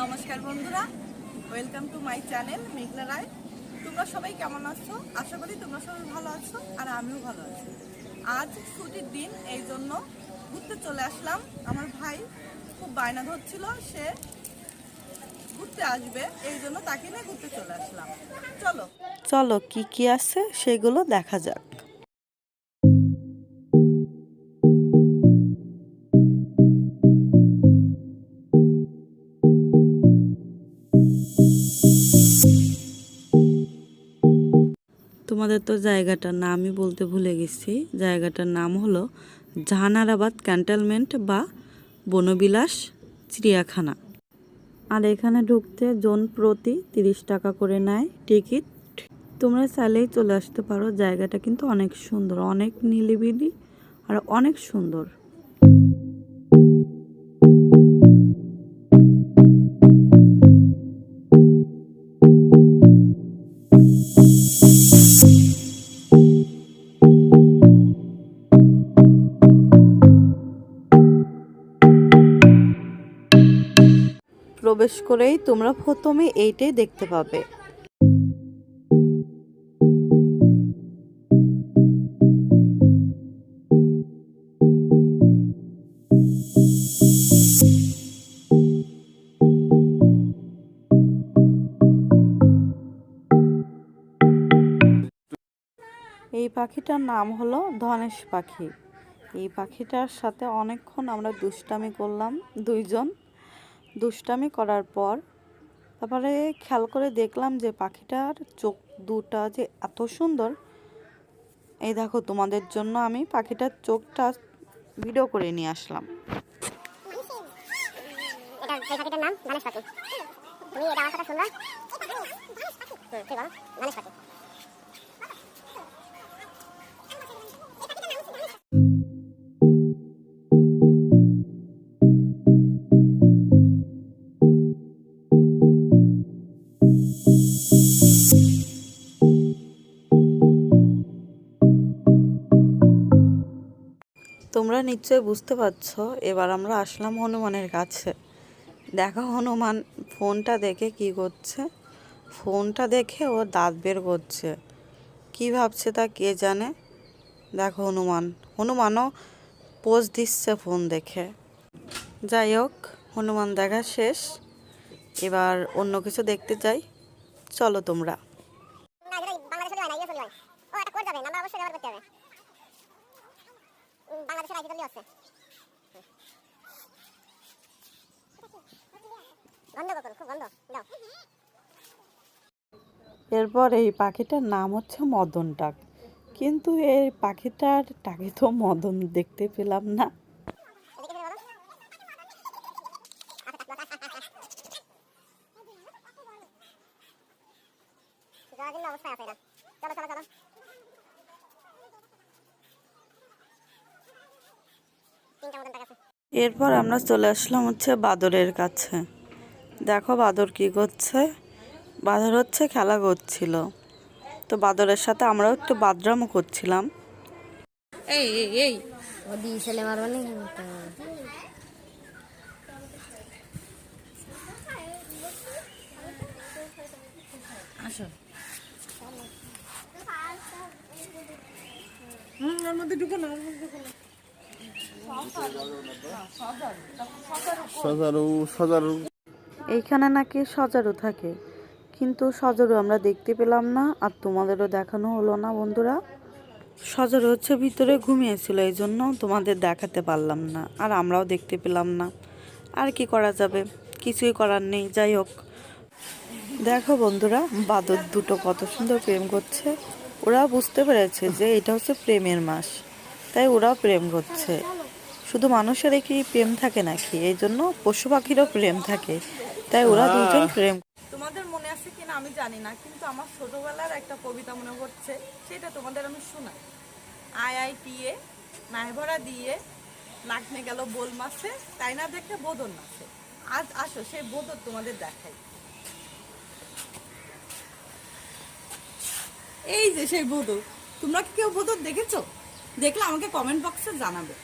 নমস্কার বন্ধুরা welcome to my channel Meghla Roy. তোমরা সবাই কেমন আছো? আশা করি তোমরা সবাই ভালো আছো, আর আমিও ভালো আছি। আজ ছুটির দিন, এই জন্য ঘুরতে চলে আসলাম। আমার ভাই খুব বায়না ধরছিল, সে ঘুরতে আসবে, এই জন্য তাকে নিয়ে ঘুরতে চলে আসলাম। চলো। চলো, কি কি আছে সেগুলো দেখা যাক। তোমাদের তো জায়গাটার নামই বলতে ভুলে গেছি। জায়গাটার নাম হলো জাহানারাবাদ ক্যান্টনমেন্ট বা বনবিলাস চিড়িয়াখানা। আর এখানে ঢুকতে জন প্রতি তিরিশ টাকা করে নেয় টিকিট। তোমরা চাইলেই চলে আসতে পারো। জায়গাটা কিন্তু অনেক সুন্দর, অনেক নিলিবিলি আর অনেক সুন্দর। প্রবেশ করেই তোমরা প্রথমে এইটাই দেখতে পাবে। এই পাখিটার নাম হলো ধনেশ পাখি। এই পাখিটার সাথে অনেকক্ষণ আমরা দুষ্টামি করলাম, দুইজন। দুষ্টামি করার পর তারপরে খেয়াল করে দেখলাম যে পাখিটার চোখ দুটা যে এত সুন্দর। এই দেখো, তোমাদের জন্য আমি পাখিটার চোখটা ভিডিও করে নিয়ে আসলাম। নাম নিশ্চয়ই বুঝতে পারছ। এবার আমরা আসলাম হনুমানের কাছে। দেখো হনুমান, ফোনটা দেখে কি করছে? ফোনটা দেখে ও দাঁত বের করছে। কি ভাবছে তা কে জানে? দেখো হনুমান। হনুমানও পোজ দিচ্ছে ফোন দেখে। যাই হোক, হনুমান দেখা শেষ। এবার অন্য কিছু দেখতে চাই। চলো তোমরা। বাংলাদেশের আইডি চলি আছে। গন্ধ কখন খুব গন্ধ। দাও। এরপর এই পাখিটার নাম হচ্ছে মদন টাক। কিন্তু এই পাখিটার টাকে তো মদন দেখতে পেলাম না। বলো। যাওয়ার জন্য অবস্থায় আছে চলো চলো চলো তিনটা মতন টাকা আছে এরপর আমরা চলে আসলাম হচ্ছে বাদরের কাছে। দেখো বাদর কি করছে? বাদর হচ্ছে খেলা করছিল। তো বাদরের সাথে আমরাও একটু বাদরামও করছিলাম। এই এই এই। ওদি ছেলে মারবো নি আসো। হুম মধ্যে ঢুকে না ওর মধ্যে ঢুকে না এইখানে নাকি সজারু থাকে, কিন্তু সজারু আমরা দেখতে পেলাম না আর তোমাদেরও দেখানো হলো না, বন্ধুরা। সজারু হচ্ছে ভিতরে ঘুমিয়েছিল এই জন্য তোমাদের দেখাতে পারলাম না আর আমরাও দেখতে পেলাম না। আর কি করা যাবে? কিছুই করার নেই, যাই হোক। দেখো বন্ধুরা, বাদর দুটো কত সুন্দর প্রেম করছে। ওরা বুঝতে পেরেছে যে এটা হচ্ছে প্রেমের মাস, তাই ওরাও প্রেম করছে। শুধু মানুষের কি প্রেম থাকে নাকি? এই জন্য পশু পাখিরও প্রেম থাকে। তাই ওরা দুজন প্রেম তোমাদের মনে আছে কিনা আমি জানি না কিন্তু আমার ছোটবেলার একটা কবিতা মনে পড়ছে সেটা তোমাদের আমি শোনাই। আই আই টি এ নাইভরা দিয়ে নাকনে গেল বোল মাছে তাই না দেখে বোদন নাচে আজ আসো সেই বোদর তোমাদের দেখাই। এই যে সেই বোদর তোমরা কি কেউ বোদর দেখেছ? দেখলে আমাকে কমেন্ট বক্সে জানাবে।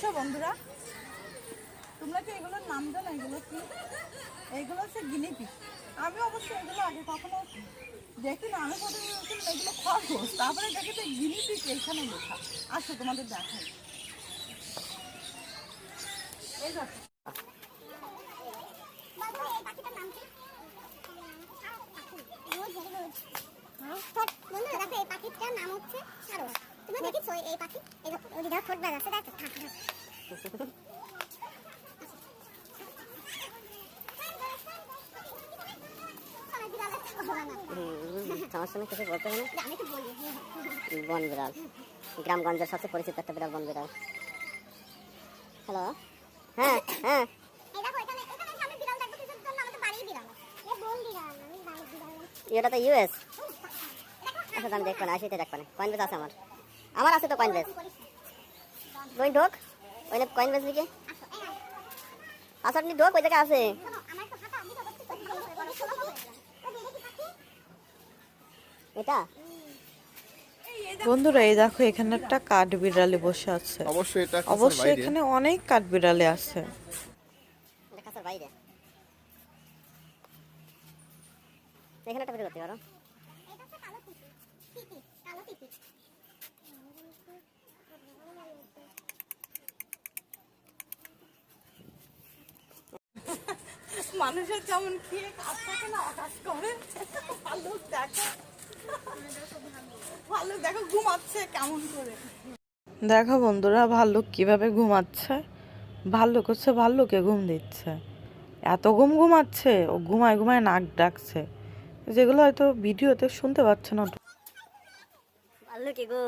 আসো বন্ধুরা। তোমরা কি এগুলোর নাম জানো? এগুলো কি? এগুলো হচ্ছে গিনিপি আমি অবশ্য এগুলো আগে কখনো দেখি না আমি প্রথমে এগুলো খরগোশ। তারপরে দেখি তো গিনিপি এইখানে লেখা। আসো তোমাদের দেখাই। এই দেখো বন্ধুরা দেখো এই পাখিটার নাম হচ্ছে সারস তুমি দেখেছ এই পাখি? এই ওই দেখো ঠোঁট বের আছে দেখো থাক থাক। কিছু বলতে হবে বন বিড়াল। গ্রামগঞ্জের সবচেয়ে পরিচিত একটা বিড়াল বন বিড়াল। হ্যালো হ্যাঁ হ্যাঁ। এটা তো ইউএস। আচ্ছা আমি দেখব না আসিতে দেখব না। কয়েন আছে আমার। আমার আছে তো কয়েন বেস তুই ঢোক ওই কয়েন বেস দিকে আচ্ছা আপনি ঢোক ওই জায়গায় আছে। এটা? বন্ধুরা এই দেখো এখানে একটা কাঠ বিড়ালে বসে আছে। অবশ্যই এটা অবশ্যই এখানে অনেক কাঠ বিড়ালে আছে। এখানে একটা বের করতে পারো। মানুষের যেমন খেয়ে কাজ থাকে না কাজ করে ভাল্লুক দেখো ভাল্লুক দেখো ঘুমাচ্ছে কেমন করে দেখো বন্ধুরা ভাল্লুক কীভাবে ঘুমাচ্ছে ভাল্লুক হচ্ছে ভাল্লুকে ঘুম দিচ্ছে এত ঘুম ঘুমাচ্ছে ও ঘুমায় ঘুমায় নাক ডাকছে যেগুলো হয়তো ভিডিওতে শুনতে পাচ্ছে না ভালো কি গো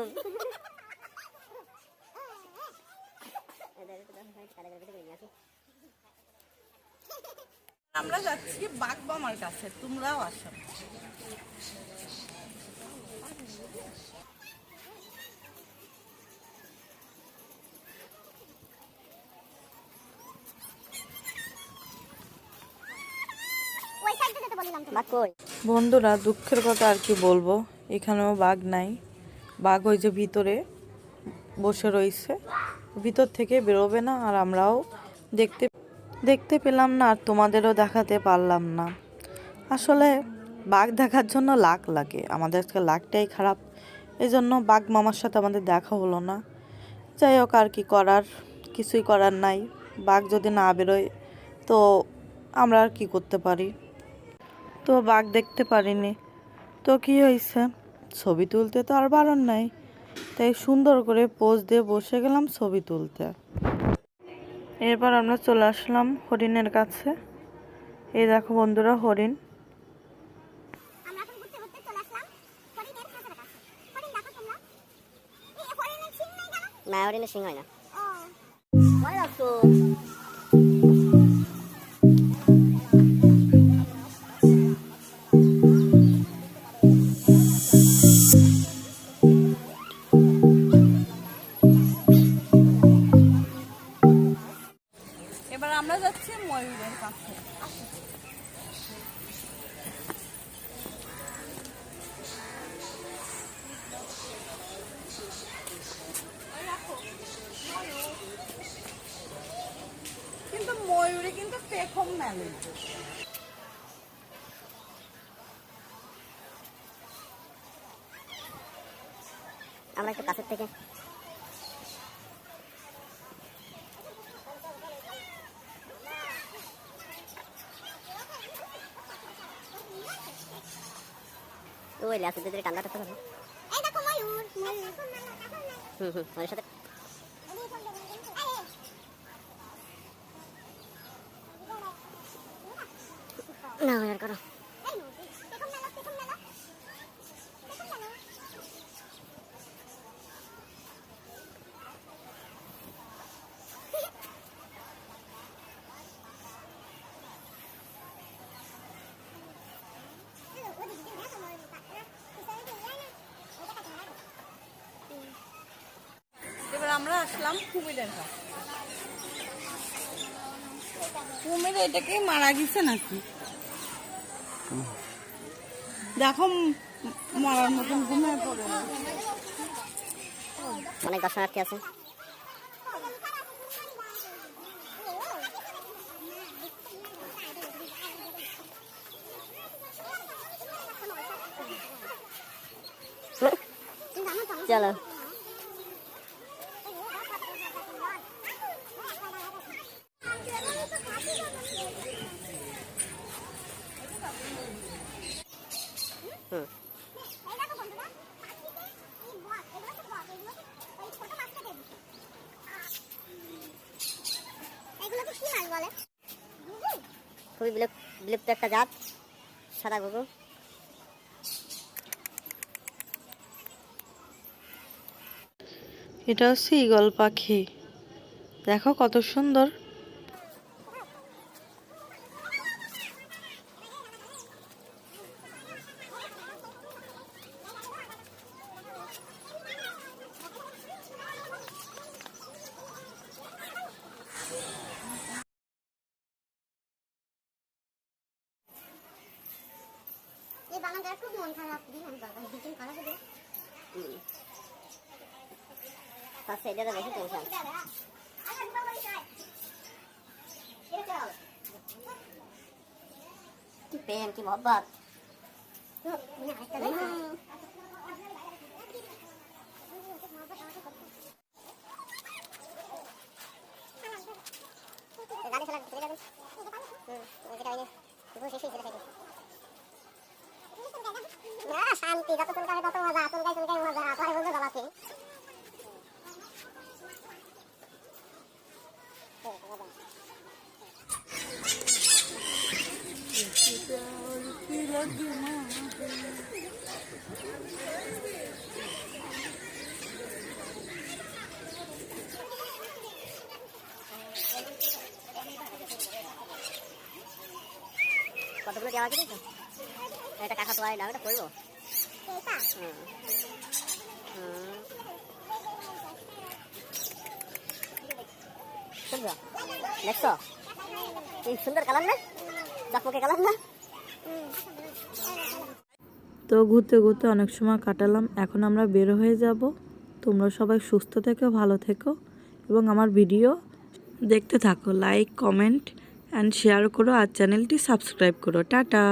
আমরা যাচ্ছি বাঘ বামার কাছে তোমরাও আসো। ওই সাইডে যেতে বলিলাম তো বাক কই? বন্ধুরা দুঃখের কথা আর কি বলব? এখানেও বাঘ নাই। বাঘ ওই যে ভিতরে বসে রয়েছে। ভিতর থেকে বেরোবে না আর আমরাও দেখতে দেখতে পেলাম না আর তোমাদেরও দেখাতে পারলাম না। আসলে বাঘ দেখার জন্য লাখ লাগে। আমাদের আজকে লাখটাই খারাপ। এই জন্য বাঘ মামার সাথে আমাদের দেখা হলো না। যাই হোক, আর কি করার? কিছুই করার নাই। বাঘ যদি না বেরোয়, তো আমরা আর কি করতে পারি? তো বাঘ দেখতে পারিনি। তো কি হয়েছে? ছবি তুলতে তো আর বারণ নাই। তাই সুন্দর করে পোজ দিয়ে বসে গেলাম ছবি তুলতে। এরপর আমরা চলে আসলাম হরিণের কাছে। এই দেখো বন্ধুরা হরিণ। আমরা এখন ঘুরতে ঘুরতে চলে আসলাম হরিণের খাঁচার কাছে। হরিণ দেখো তোমরা। এই হরিণের সিং নাই না সিং হয় না। ময়ূরের কাছে। কিন্তু ময়ূরে কিন্তু পেখম মেলে। আমরা একটু কাছের থেকে ওই লাস্ট দিকে কান্নাটা তো এই দেখো ময়ূর হুম হুম ওর সাথে আসলাম কুমিরের কুমির এটাকে মারা গেছে নাকি? দেখো মরার মতন ঘুমিয়ে পড়ে অনেক দর্শনার্থী আছে। চলো। বিলুপ্ত একটা জাত সাদা ঘুঘু। এটা হচ্ছে ইগল পাখি। দেখো কত সুন্দর। এই বাগানটা খুব মন খারাপ দিন আমি বাবা দুদিন খারাপ হয়ে তার সাইডে বেশি টেনশন কি প্রেম কি মহব্বত গাড়ি চালাতে চলে যাবে হুম যেটা ওই যে শেষই সেটা খাইতে না শান্তি যত চুলকাবে তত মজা চুলকাই চুলকাই মজা পরে বলব গলাতে কতগুলো দেওয়া আছে এটা কাকা তো আর না এটা করব এইটা হুম হুম শুনছো দেখছ? কি সুন্দর কালার না? চকমকে কালার না? তো ঘুরতে ঘুরতে অনেক সময় কাটালাম, এখন আমরা বের হয়ে যাব। তোমরা সবাই সুস্থ থেকো, ভালো থেকো, এবং আমার ভিডিও দেখতে থাকো। লাইক কমেন্ট অ্যান্ড শেয়ার করো, আর চ্যানেলটি সাবস্ক্রাইব করো। টাটা!